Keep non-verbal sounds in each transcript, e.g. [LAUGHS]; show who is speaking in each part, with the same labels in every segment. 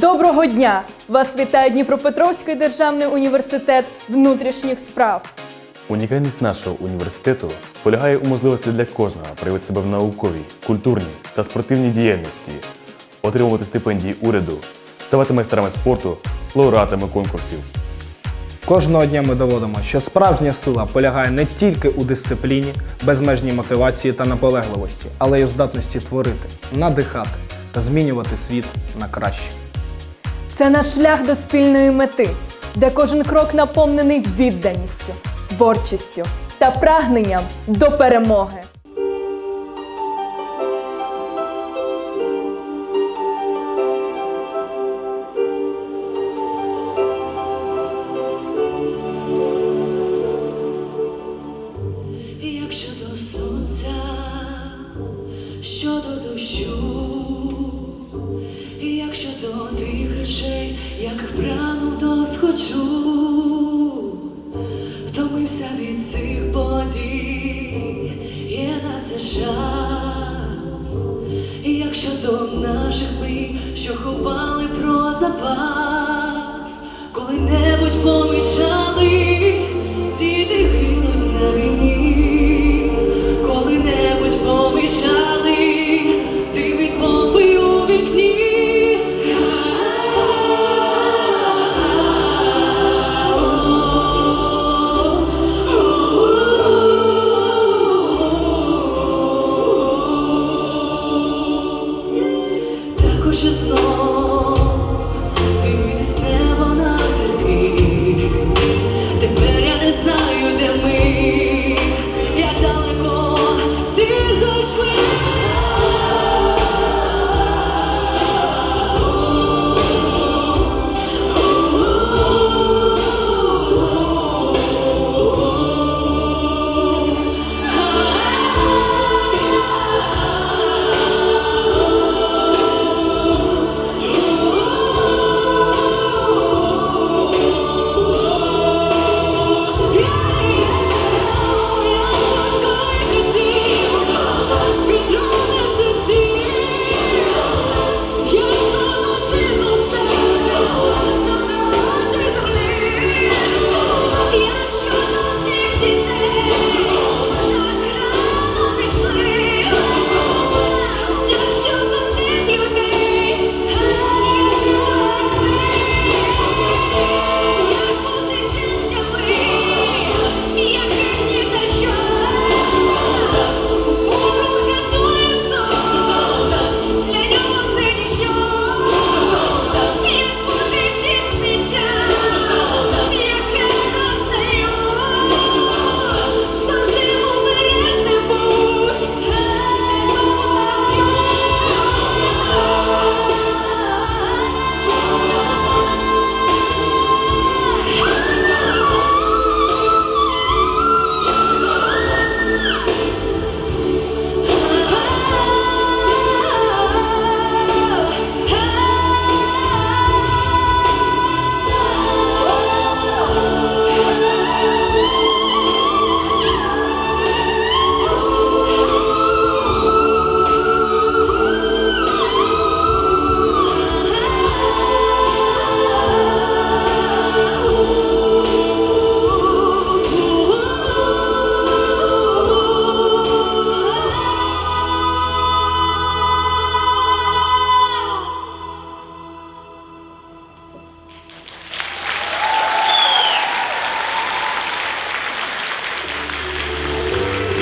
Speaker 1: Доброго дня! Вас вітає Дніпропетровський державний університет внутрішніх справ.
Speaker 2: Унікальність нашого університету полягає у можливості для кожного проявити себе в науковій, культурній та спортивній діяльності, отримувати стипендії уряду, ставати майстрами спорту, лауреатами конкурсів.
Speaker 3: Кожного дня ми доводимо, що справжня сила полягає не тільки у дисципліні, безмежній мотивації та наполегливості, але й у здатності творити, надихати та змінювати світ на краще.
Speaker 1: Це наш шлях до спільної мети, де кожен крок наповнений відданістю, творчістю та прагненням до перемоги.
Speaker 4: як щодо сонця, щодо дощу, як щодо тих речей, яких прагнув досхочу, втомився від цих подій, є на це час, І якщо до наших мрій, що ховали про запас, коли-небудь помічали,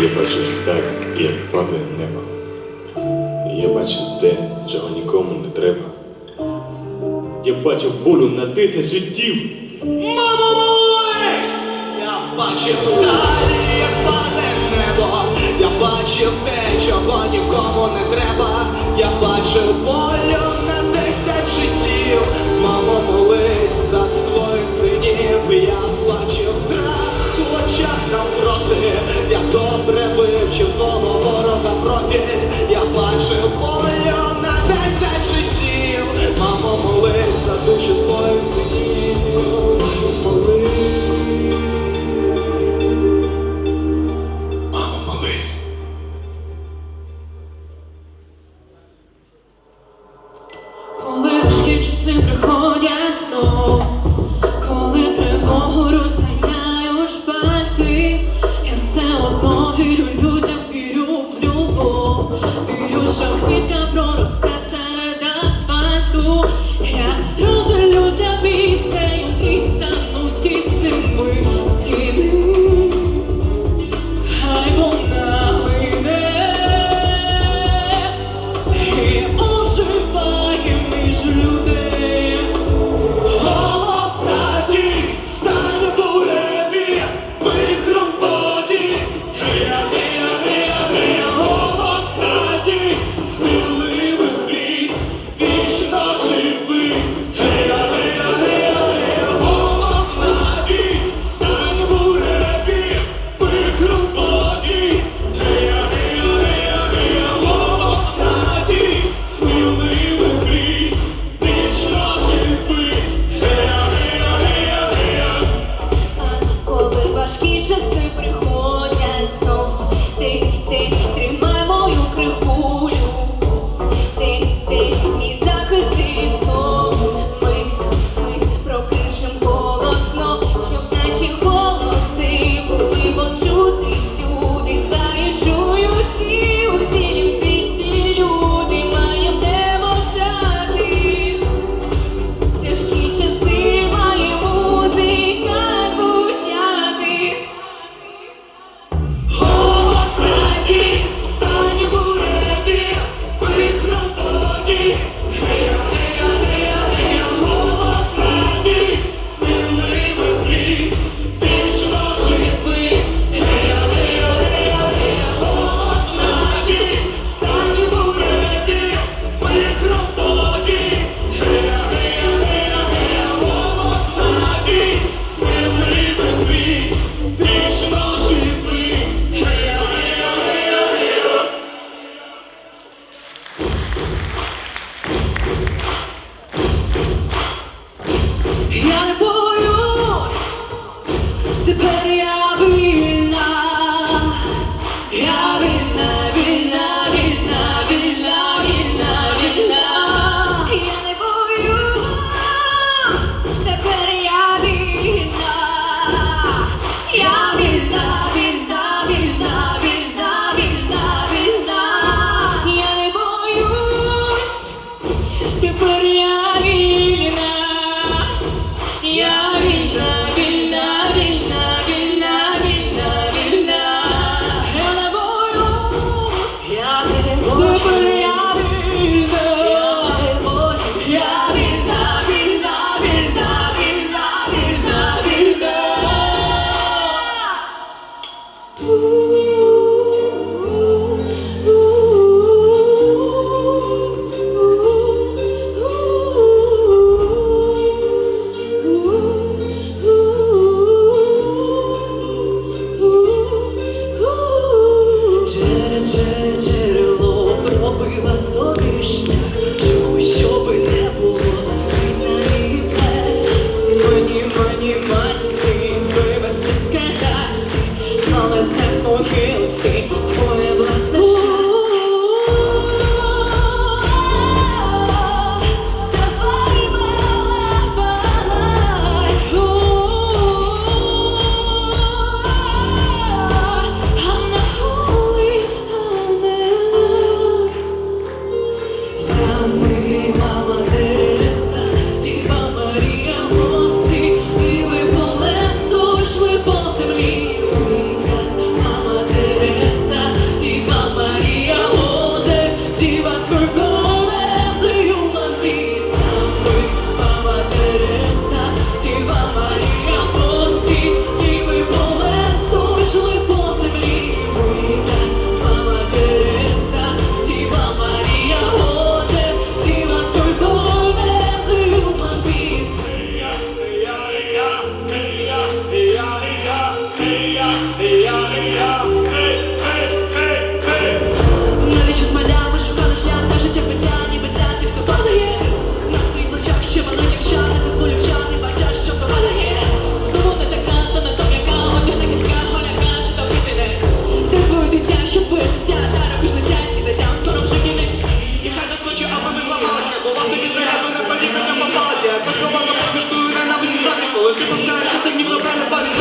Speaker 4: Я
Speaker 5: бачив стак, як падає небо. Я бачив те, чого нікому не треба. Я бачив болю на тисячі дів.
Speaker 6: Мамо, молись! Я бачив старі, як паде небо. Я бачив те, чого нікому не треба. [LAUGHS] who don't know я
Speaker 4: Припускається, це ніби неправильно пам'ять